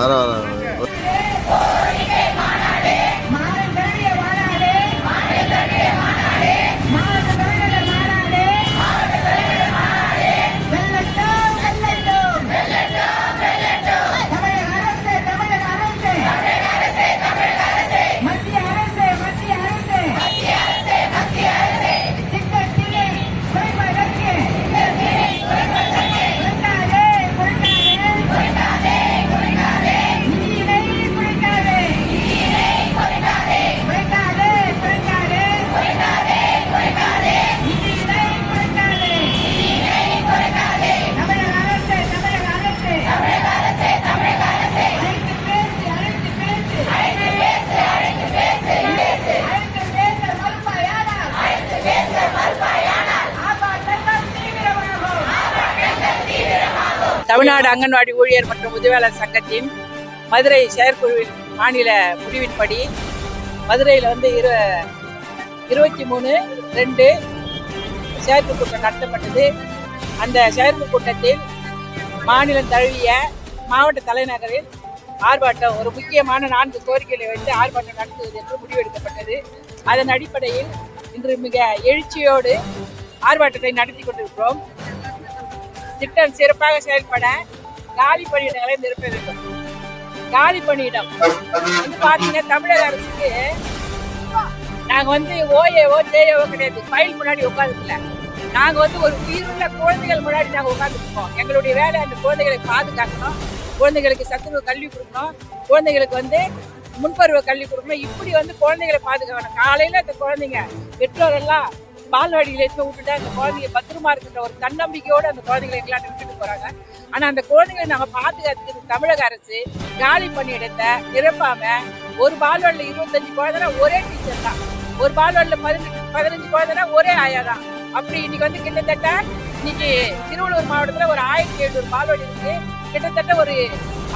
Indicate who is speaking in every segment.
Speaker 1: வர வர
Speaker 2: தமிழ்நாடு அங்கன்வாடி ஊழியர் மற்றும் உதவியாளர் சங்கத்தின் மதுரை செயற்குழுவின் மாநில முடிவின்படி மதுரையில் வந்து இரு இருபத்தி மூணு ரெண்டு செயற்கு கூட்டம் நடத்தப்பட்டது. அந்த செயற்கு கூட்டத்தில் மாநிலம் தழுவிய மாவட்ட தலைநகரில் ஆர்ப்பாட்டம் ஒரு முக்கியமான நான்கு கோரிக்கைகளை வைத்து ஆர்ப்பாட்டம் நடத்துவது என்று முடிவெடுக்கப்பட்டது. அதன் அடிப்படையில் இன்று மிக எழுச்சியோடு ஆர்ப்பாட்டத்தை நடத்தி கொண்டிருக்கிறோம். திட்டம் சிறப்பாக செயல்பட காலி பணியிடங்களை நிரப்ப வேண்டும். காலி பணியிடம். வந்து பாத்தீங்கன்னா தமிழக அரசுக்கு நாங்க வந்து ஓஏஓ ஜேஏஓ கிடையாது. ஃபைல் முன்னாடி உட்காந்துக்கல நாங்க வந்து ஒரு உயிருள்ள குழந்தைகள் முன்னாடி நாங்க உட்காந்துருக்கோம் எங்களுடைய வேலை அந்த குழந்தைகளை பாதுகாக்கணும். குழந்தைகளுக்கு சத்துணவு கல்வி கொடுக்கணும். குழந்தைகளுக்கு வந்து முன்பருவ கல்வி கொடுக்கணும். இப்படி வந்து குழந்தைகளை பாதுகாக்கணும். காலையில இந்த குழந்தைங்க பெற்றோர் எல்லாம் பால்வாடியில் எடுத்து விட்டுட்டு அந்த குழந்தைங்க பத்திரமா இருக்கின்ற ஒரு தன்னம்பிக்கையோடு அந்த குழந்தைகளை எல்லாம் விட்டுட்டு போறாங்க. ஆனால் அந்த குழந்தைகளை நம்ம பாதுகாத்துக்கு தமிழக அரசு காலி பணியிடத்தை நிரப்பாம ஒரு பால்வாடியில் இருபத்தஞ்சு குழந்தைனா ஒரே டீச்சர் தான். ஒரு பால்வாடியில் பதினஞ்சு பதினஞ்சு குழந்தைனா ஒரே ஆயா தான். அப்படி இன்னைக்கு வந்து கிட்டத்தட்ட இன்னைக்கு திருவள்ளூர் மாவட்டத்துல ஒரு ஆயிரத்தி எழுநூறு பால்வாடி இருக்கு. கிட்டத்தட்ட ஒரு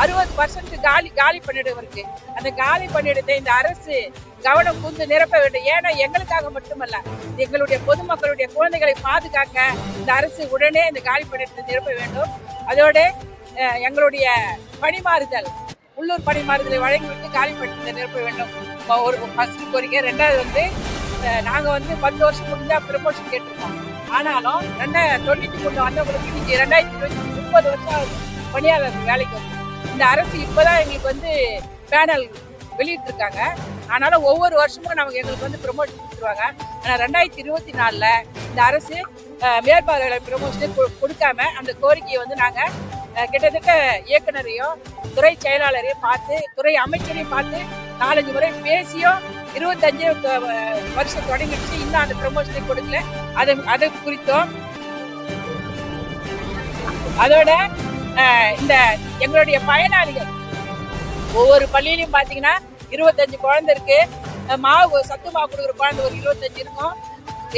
Speaker 2: அறுபது பர்சன்ட் காலி காலி பணியிடம் இருக்கு. அந்த காலி பணியிடத்தை இந்த அரசு கவனம் கூர்ந்து நிரப்ப வேண்டும். ஏன்னா எங்களுக்காக மட்டுமல்ல எங்களுடைய பொதுமக்களுடைய குழந்தைகளை பாதுகாக்க இந்த அரசு உடனே இந்த காலி பணியிடத்தை நிரப்ப வேண்டும். அதோட எங்களுடைய பணிமாறுதல் உள்ளூர் பணிமாறுதலை வழங்கிவிட்டு காலி பணியிடத்தை நிரப்ப வேண்டும். ஒரு ஃபர்ஸ்ட் கோரிக்கை. ரெண்டாவது வந்து நாங்கள் வந்து பத்து வருஷம் முடிஞ்சால் ப்ரமோஷன் கேட்டிருக்கோம். ஆனாலும் ரெண்டாயிரத்தி தொண்ணூத்தி மூணு வந்தவங்களுக்கு இன்னைக்கு ரெண்டாயிரத்தி இருபத்தி முப்பது வருஷம் பணியாளர் வேலைக்கு வந்து. இந்த அரசு இப்பதான் எங்களுக்கு வந்து பேனல் வெளியிட்டிருக்காங்க. அதனால ஒவ்வொரு வருஷமும் நமக்கு எங்களுக்கு வந்து ப்ரொமோஷன் கொடுத்துருவாங்க. ஆனால் ரெண்டாயிரத்தி இருபத்தி நாலில் இந்த அரசு மேற்பார்வையாளர் ப்ரொமோஷனே கொடுக்காம அந்த கோரிக்கையை வந்து நாங்கள் கிட்டத்தட்ட இயக்குனரையும் துறை செயலாளரையும் பார்த்து துறை அமைச்சரையும் பார்த்து நாலஞ்சு முறை பேசியும் இருபத்தஞ்சு வருஷம் தொடங்கிடுச்சு. இன்னும் அந்த ப்ரொமோஷனை கொடுக்கல. அது அது குறித்தும் அதோட இந்த எங்களுடைய பயனாளிகள் ஒவ்வொரு பள்ளியிலையும் பார்த்தீங்கன்னா இருபத்தஞ்சு குழந்தை இருக்கு. மாவு சத்து மாவு கொடுக்குற குழந்தை ஒரு இருபத்தஞ்சு இருக்கும்.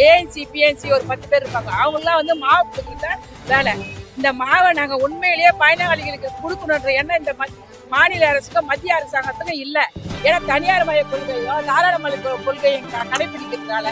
Speaker 2: ஏஎன்சி பிஎன்சி ஒரு பத்து பேர் இருப்பாங்க. அவங்களாம் வந்து மாவு கொடுக்குறது தான் வேலை. இந்த மாவை நாங்கள் உண்மையிலேயே பயனாளிகளுக்கு கொடுக்கணுன்ற எண்ணம் இந்த மாநில அரசுக்கும் மத்திய அரசாங்கத்துக்கும் இல்ல. ஏன்னா தனியார் மய கொள்கையோ தாராளமய கொள்கையும் கடைபிடிக்கிறதுனால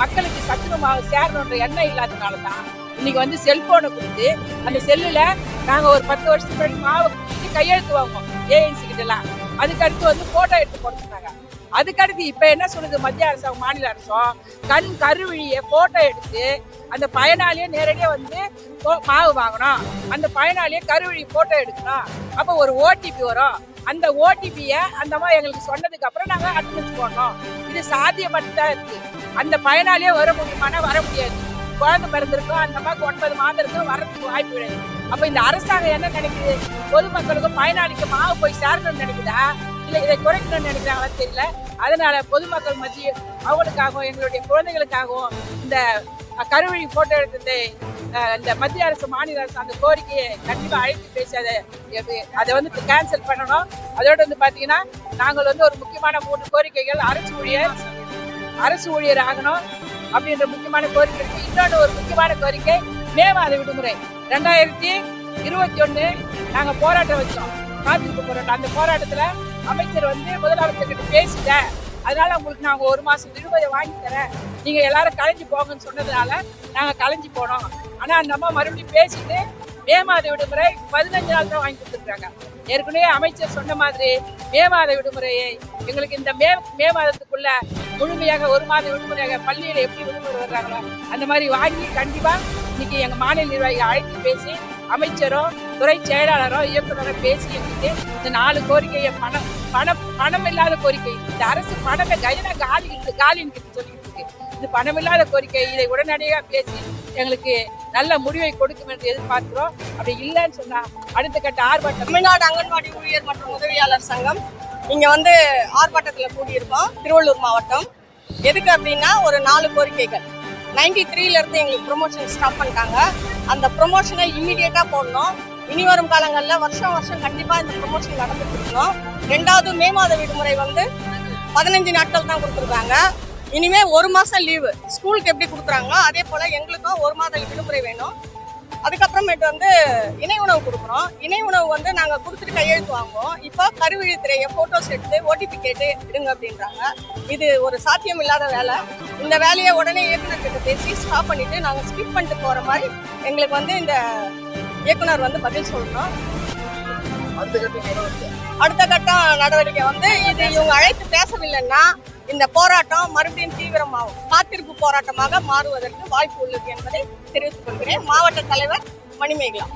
Speaker 2: மக்களுக்கு சத்துணவு மாவு சேரணுன்ற எண்ணம் இல்லாதனால தான் இன்னைக்கு வந்து செல்போனை கொடுத்து அந்த செல்லுல நாங்க ஒரு பத்து வருஷத்துக்கு முன்னாடி மாவு கொடுத்து கையெழுத்து வாங்குவோம் ஏஎன்சி கிட்ட எல்லாம் அதுக்கு அடுத்து வந்து போட்டோ எடுத்து போட்டுருந்தாங்க அதுக்கடுத்து இப்போ இப்ப என்ன சொல்லுது மத்திய அரசாங்கம் மாநில அரசும் கண் கருவிழிய போட்டோ எடுத்து அந்த பயனாளியே நேரடியாக வந்து போ- மாவு வாங்கணும். அந்த பயனாளியே கருவிழி போட்டோ எடுக்கணும். அப்ப ஒரு ஓடிபி வரும். அந்த ஓடிபிய அந்த மாதிரி எங்களுக்கு சொன்னதுக்கு அப்புறம் நாங்க அட்டனன்ஸ் போடணும் இது சாத்தியப்பட்டுதான் இருக்கு. அந்த பயனாளியே வர முடியுமானா வர முடியாது. குழந்தை பிறந்திருக்கும் அந்த அம்மாவுக்கு ஒன்பது மாதம் இருக்கும் வரதுக்கு வாய்ப்பு கிடையாது. அப்ப இந்த அரசாங்கம் என்ன நினைக்குது? பொதுமக்களுக்கும் பயனாளிக்கு மாவு போய் சேரணும்னு நினைக்குதா? இல்லை இதை குறைக்கணும்னு நினைக்கிறாங்களா தெரியல. அதனால பொதுமக்கள் மத்திய அவங்களுக்காகவும் எங்களுடைய குழந்தைகளுக்காகவும் இந்த கருவழி போட்டோ எடுத்ததை இந்த மத்திய அரசு மாநில அரசு அந்த கோரிக்கையை கண்டிப்பாக அழைத்து பேசி அதை அதை வந்து கேன்சல் பண்ணணும். அதோடு வந்து பார்த்தீங்கன்னா நாங்கள் வந்து ஒரு முக்கியமான மூன்று கோரிக்கைகள் அரசு ஊழியர் அரசு ஊழியர் ஆகணும் அப்படின்ற முக்கியமான கோரிக்கை இருக்கு. இன்னொன்று ஒரு முக்கியமான கோரிக்கை மே மாத விடுமுறை. ரெண்டாயிரத்தி இருபத்தி ஒன்று நாங்கள் போராட்டம் வச்சோம். காத்திருப்பு போராட்டம். அந்த போராட்டத்தில் அமைச்சர் வந்து முதலமைச்சர் கிட்ட பேசிட்டேன் அதனால உங்களுக்கு நாங்க ஒரு மாசம் விடுமுறை வாங்கி தரேன். நீங்க எல்லாரும் கலைஞ்சு போங்கன்னு சொன்னதுனால நாங்க கலைஞ்சு போனோம். ஆனா அந்த அம்மா மறுபடியும் பேசிட்டு மே மாத விடுமுறை பதினஞ்சு நாள் தான் வாங்கி கொடுத்துருக்காங்க. ஏற்கனவே அமைச்சர் சொன்ன மாதிரி மே மாத விடுமுறையை எங்களுக்கு இந்த மே மே மாதத்துக்குள்ள முழுமையாக ஒரு மாத விடுமுறையாக பள்ளியில எப்படி விடுமுறை வர்றாங்களோ அந்த மாதிரி வாங்கி கண்டிப்பா இன்னைக்கு எங்க மாநில நிர்வாகிகள் அழைத்து பேசி அமைச்சரோ துறை செயலாளரோ இயக்குனரோ பேசி இந்த நாலு கோரிக்கையை பணம் பணம் பணம் இல்லாத கோரிக்கை. இந்த அரசு பணத்தை கஜனா காலி காலின்னு சொல்லிட்டு இருக்கு இது பணமில்லாத கோரிக்கை இதை உடனடியாக பேசி எங்களுக்கு நல்ல முடிவை கொடுக்கும் என்று எதிர்பார்க்கிறோம். அப்படி இல்லைன்னு சொன்னா அடுத்த கட்ட ஆர்ப்பாட்டம்
Speaker 1: தமிழ்நாடு அங்கன்வாடி ஊழியர் மற்றும் உதவியாளர் சங்கம். இங்க வந்து ஆர்ப்பாட்டத்தில் கூடியிருக்கோம். திருவள்ளூர் மாவட்டம். எதுக்கு அப்படின்னா ஒரு நாலு கோரிக்கைகள். நைன்டி த்ரீலேருந்து எங்களுக்கு ப்ரொமோஷன் ஸ்டாப் பண்ணிட்டாங்க. அந்த ப்ரொமோஷனை இம்மிடியேட்டா போடணும். இனி வரும் காலங்களில் வருஷம் வருஷம் கண்டிப்பாக இந்த ப்ரொமோஷன் நடந்துட்டு இருக்கணும் ரெண்டாவது மே மாத விடுமுறை வந்து பதினஞ்சு நாட்கள் தான் கொடுத்துருக்காங்க. இனிமே ஒரு மாதம் லீவு ஸ்கூலுக்கு எப்படி கொடுக்குறாங்களோ அதே போல் எங்களுக்கும் ஒரு மாத விடுமுறை வேணும். அதுக்கப்புறமேட்டு வந்து இணை உணவு கொடுக்குறோம். இணை உணவு வந்து நாங்க கொடுத்துட்டு கையெழுத்து வாங்குவோம். இப்போ கருவிழித்திரைய போட்டோஸ் எடுத்து ஓடிபி கேட்டு எடுங்க அப்படின்றாங்க. இது ஒரு சாத்தியம் இல்லாத வேலை. இந்த வேலையை உடனே இயக்குனர் கிட்ட பேசி ஸ்டாப் பண்ணிட்டு நாங்க ஸ்கிப் பண்ணிட்டு போற மாதிரி எங்களுக்கு வந்து இந்த இயக்குனர் வந்து பதில் சொல்லணும். அடுத்த கட்ட நடவடிக்கை வந்து இது இவங்க அழைத்து பேசவில்லைன்னா இந்த போராட்டம் மறுபடியும் தீவிரமாகும். காத்திருப்பு போராட்டமாக மாறுவதற்கு வாய்ப்பு உள்ளது என்பதை தெரிவித்துக் கொள்கிறேன். மாவட்ட தலைவர் மணிமேகலா.